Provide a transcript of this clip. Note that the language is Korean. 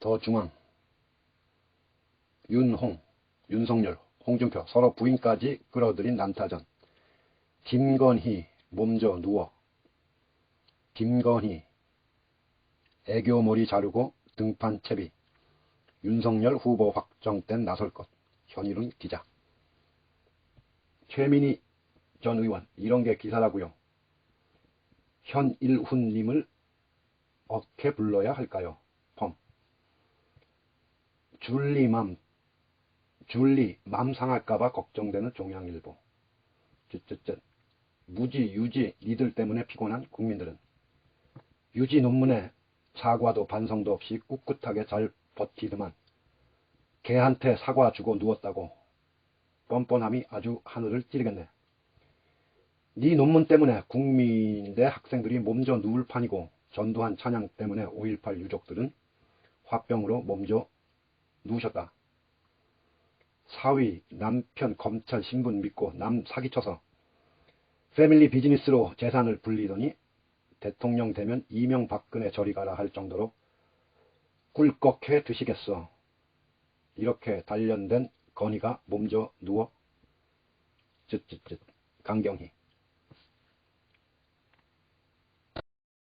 더 중앙. 윤홍, 윤석열, 홍준표 서로 부인까지 끌어들인 난타전. 김건희 몸져 누워. 김건희 애교머리 자르고 등판 채비. 윤석열 후보 확정된 나설 것. 현일훈 기자. 최민희 전 의원 이런 게 기사라고요. 현일훈님을 어떻게 불러야 할까요? 펌 줄리맘 줄리 맘 상할까봐 걱정되는 종양일보. 쯧쯧쯧. 무지 유지 니들 때문에 피곤한 국민들은. 유지 논문에 사과도 반성도 없이 꿋꿋하게 잘 버티더만. 개한테 사과 주고 누웠다고. 뻔뻔함이 아주 하늘을 찌르겠네. 네 논문 때문에 국민대 학생들이 몸져 누울 판이고 전두환 찬양 때문에 5.18 유족들은 화병으로 몸져 누우셨다. 사위, 남편, 검찰, 신분 믿고 남 사기쳐서 패밀리 비즈니스로 재산을 불리더니 대통령 되면 이명박근혜 저리 가라 할 정도로 꿀꺽해 드시겠어. 이렇게 단련된 건의가 몸져 누워 쯧쯧쯧 강경희